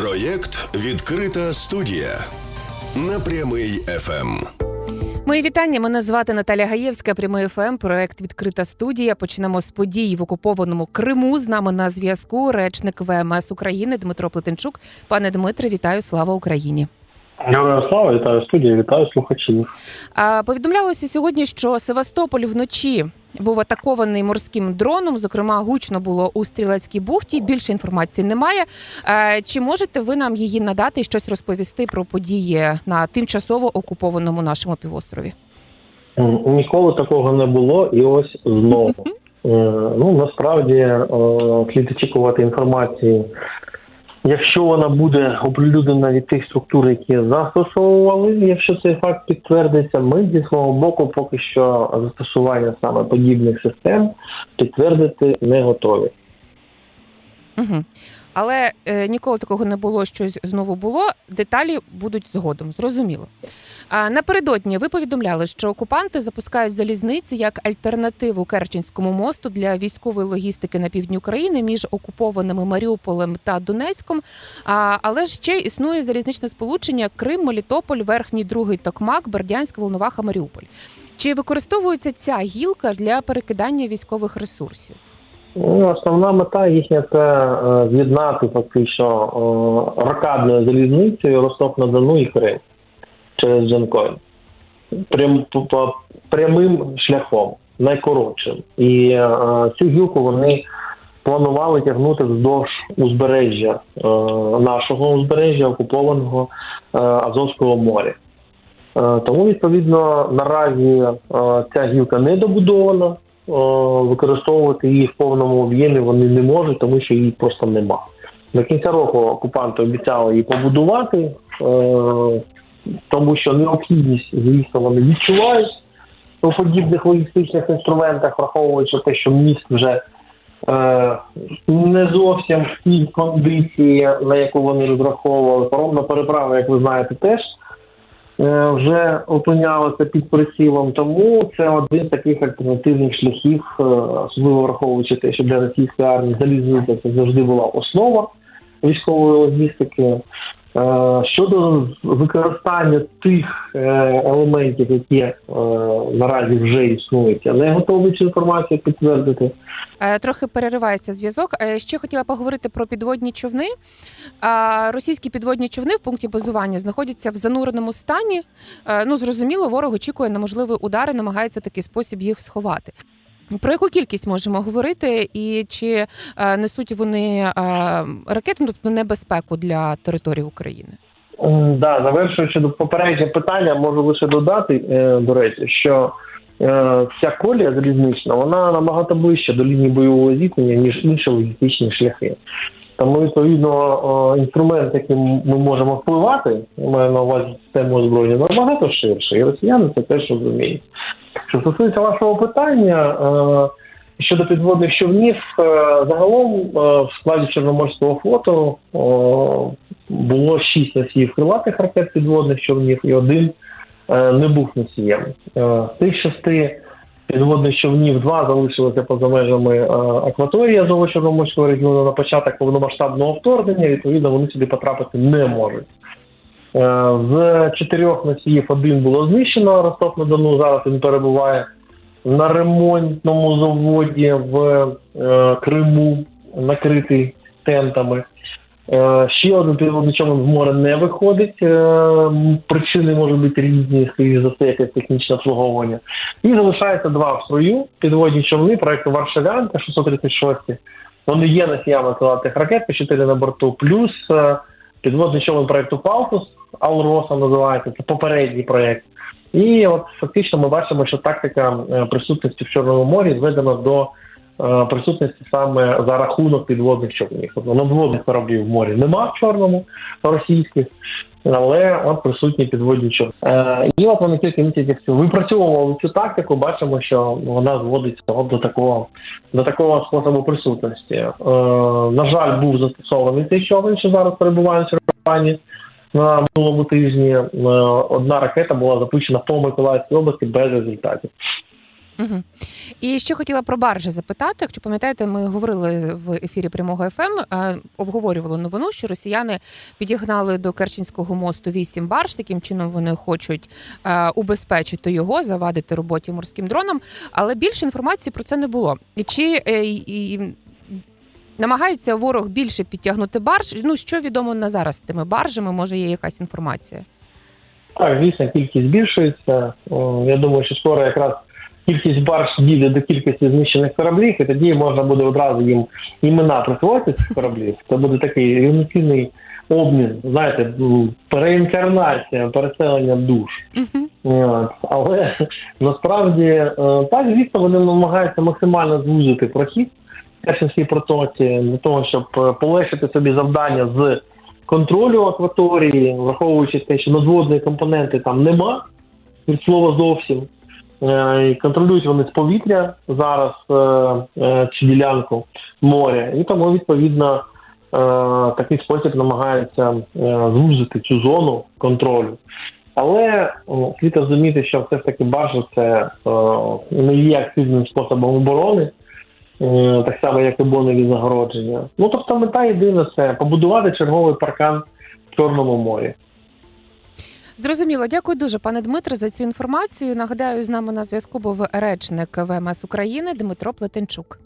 Проєкт Відкрита студія на прямий Ем. ФМ. Мої вітання. Мене звати Наталя Гаєвська. Прямий ФМ. Проект відкрита студія. Почнемо з подій в окупованому Криму. З нами на зв'язку речник ВМС України Дмитро Плетенчук. Пане Дмитре, вітаю! Слава Україні! Героям слава, вітаю студію, вітаю слухачів. А, повідомлялося сьогодні, що Севастополь вночі був атакований морським дроном. Зокрема, гучно було у стрілецькій бухті. Більше інформації немає. Е, Чи можете ви нам її надати і щось розповісти про події на тимчасово окупованому нашому півострові? Ніколи такого не було, і ось знову. Е, Ну насправді е, слід очікувати інформації. Якщо вона буде оприлюднена від тих структур, які застосовували, якщо цей факт підтвердиться, ми зі свого боку поки що застосування саме подібних систем підтвердити не готові. Угу. Але е, ніколи такого не було, щось знову було. Деталі будуть згодом, зрозуміло. А напередодні ви повідомляли, що окупанти запускають залізниці як альтернативу Керченському мосту для військової логістики на півдні України між окупованими Маріуполем та Донецьком. А, але ще існує залізничне сполучення Крим, Мелітополь, Верхній Другий Токмак, Бердянськ, Волноваха, Маріуполь. Чи використовується ця гілка для перекидання військових ресурсів? Ну, основна мета їхня це е, з'єднати фактично е, рокадною залізницею Ростов на Дону і Крим через Джанкой. Прям прямим шляхом, найкоротшим. І е, цю гілку вони планували тягнути вздовж узбережжя е, нашого узбережжя, окупованого е, Азовського моря. Тому, відповідно, наразі ця гілка не добудована. Е, Використовувати її в повному об'ємі вони не можуть, тому що її просто нема. До кінця року окупанти обіцяли її побудувати, е, тому що необхідність, звісно, вони відчувають у подібних логістичних інструментах, враховуючи те, що міст вже е, не зовсім в тій кондиції, на яку вони розраховували. Паромна переправа, як ви знаєте, теж вже опинялася під прицілом. Тому це один з таких альтернативних шляхів, е, особливо враховуючи те, що для російської армії залізниця це завжди була основа військової логістики. Е, Щодо використання тих е, елементів, які е, наразі вже існують, я не готовий цю інформацію підтвердити. Трохи переривається зв'язок. Ще хотіла поговорити про підводні човни. Російські підводні човни в пункті базування знаходяться в зануреному стані. Ну зрозуміло, ворог очікує на можливі удари, намагається такий спосіб їх сховати. Про яку кількість можемо говорити, і чи е, несуть вони е, ракетну тобто небезпеку для території України? Да, завершуючи до попереднє питання, можу лише додати, е, до речі, що е, ця колія залізнична вона набагато ближче до лінії бойового зіткнення, ніж інші логістичні шляхи. Тому, відповідно, е, інструмент, яким ми можемо впливати, я маю на увазі систему озброєння, набагато ширше, і росіяни це теж розуміють. Що стосується вашого питання, е, щодо підводних човнів, е, загалом е, в складі Чорноморського флоту було шість носіїв крилатих ракет підводних човнів, і один не був носієм. З тих шести підводних човнів два залишилися поза межами акваторії Азово-Чорноморського регіону на початок повномасштабного вторгнення. Відповідно, вони сюди потрапити не можуть. Е, З чотирьох носіїв один було знищено. Ростов на Дону зараз він перебуває на ремонтному заводі в е, Криму, накритий тентами. Е, ще один підводний човен в море не виходить. Причини можуть бути різні, скоріш за все, якесь технічне обслуговування. І залишається два в строю підводні човни проекту Варшавянка 636. Вони є носіями крилатих ракет, по 4 на борту, плюс підводний човен проекту Палтус, Алроса називається, це попередній проект. І от фактично ми бачимо, що тактика е, присутності в Чорному морі зведена до е, присутності саме за рахунок підводних човнів. Тобто надводних кораблів в морі нема в чорному російських, але от присутні підводні човни. Е, і от вони кілька місяців цю випрацьовували цю тактику. Бачимо, що вона зводить от до такого до такого способу присутності. На жаль, був застосований цей човен, що зараз перебуває в чергуванні. На минулому тижні е, одна ракета була запущена по Миколаївській області без результатів. Угу. І ще хотіла про баржі запитати. Якщо пам'ятаєте, ми говорили в ефірі прямого ФМ, е, обговорювали новину, що росіяни підігнали до Керченського мосту вісім барж. Таким чином вони хочуть е, убезпечити його, завадити роботі морським дронам. Але більше інформації про це не було. Чи намагається ворог більше підтягнути барж? Ну що відомо на зараз з тими баржами? Може, є якась інформація? Так, звісно, кількість збільшується. Я думаю, що скоро якраз кількість барж дійде до кількості знищених кораблів, і тоді можна буде одразу їм імена присвоїти цих кораблів. Це буде такий рівноцінний обмін, знаєте, переінкарнація, переселення душ. От. Але насправді е, так, звісно, вони намагаються максимально звузити прохід Керченській протоці для того, щоб е, полегшити собі завдання з контролю акваторії, враховуючи те, що надводної компоненти там нема від слова зовсім. Е, І контролюють вони з повітря зараз е, цю ділянку моря, і тому відповідно такий спосіб намагаються е, звузити цю зону контролю. Але слід розуміти, що все ж таки баржа це не є активним способом оборони, так само як і бонові загородження. Ну тобто мета єдина це побудувати черговий паркан в Чорному морі. Зрозуміло, дякую дуже, пане Дмитре, за цю інформацію. Нагадаю, з нами на зв'язку був речник ВМС України Дмитро Плетенчук.